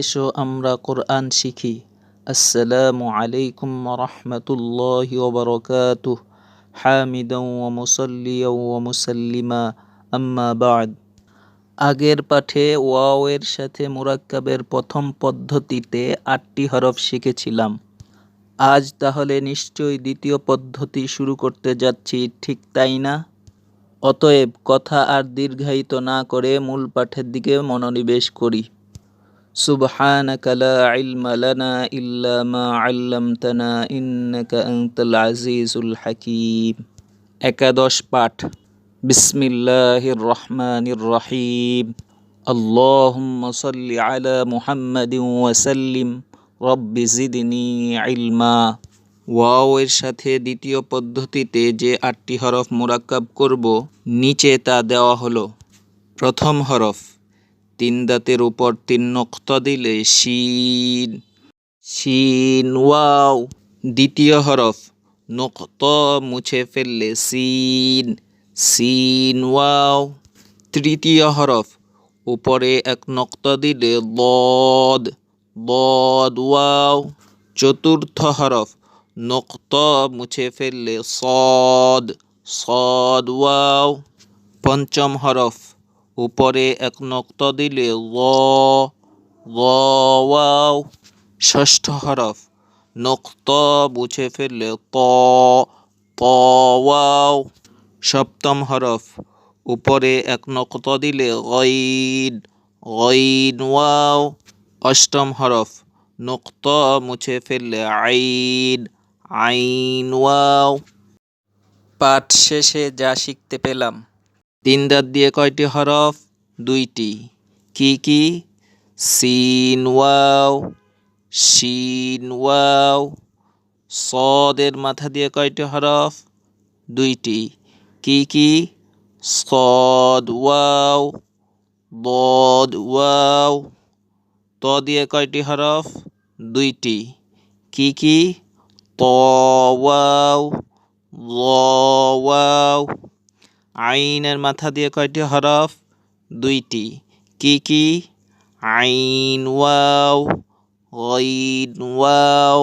এসো, আমরা কোরআন শিখি। আসসালামু আলাইকুম রহমতুল্লাহ ওবরকাতুহ হামিদাও ওয়া মুসাল্লিয়াও ওয়া মুসাল্লিমা, আম্মা বাদ। আগের পাঠে ওয়াওয়ের সাথে মুরাক্কাবের প্রথম পদ্ধতিতে আটটি হরফ শিখেছিলাম। আজ তাহলে নিশ্চয়ই দ্বিতীয় পদ্ধতি শুরু করতে যাচ্ছি, ঠিক তাই না? অতএব কথা আর দীর্ঘায়িত না করে মূল পাঠের দিকে মনোনিবেশ করি। سبحانك لا علم لنا إلا ما علمتنا إنك أنت العزيز الحكيم একাদশ পাঠ বিসমিল্লাহির রহমানির রহিম اللهم صل على محمد وسلم رب زدني علما ওয়াও এর সাথে দ্বিতীয় পদ্ধতিতে যে আটটি হরফ মোরাক্কাব করব নিচে তা দেওয়া হলো প্রথম হরফ তিন দাঁতের উপর তিন নক্ত দিলে শিন শিন, ওয়াও। দ্বিতীয় হরফ, নক্ত মুছে ফেললে সিন সিন ওয়াও। তৃতীয় হরফ, উপরে এক নক্ত দিলে বদ বদ ওয়াও। চতুর্থ হরফ, নক্ত মুছে ফেললে সদ সদ, ওয়াও। পঞ্চম হরফ উপরে এক নক্ত দিলে ওয়াও ষষ্ঠ হরফ। নক্ত মুছে ফেললে ত ওয়াও। সপ্তম হরফ। উপরে এক নক্ত দিলে গইন গইন, ওয়াও। অষ্টম হরফ। নক্ত মুছে ফেললে আইন আইন, ওয়াও। পাঠ শেষে যা শিখতে পেলাম। তিন দাঁত দিয়ে কয়টি হরফ? দুইটি। কি কি? সিন, ওয়াও। শিন, ওয়াও। সদের মাথা দিয়ে কয়টি হরফ? দুইটি। কি কি? সদ, ওয়াও। বদ ওয়াও। ত দিয়ে কয়টি হরফ? দুইটি। কি কি? ত, ওয়াও। ল, ওয়াও। আইনের মাথা দিয়ে কয়টি হরফ? দুইটি। কি কি? আইন ওয়াও ওয়াও।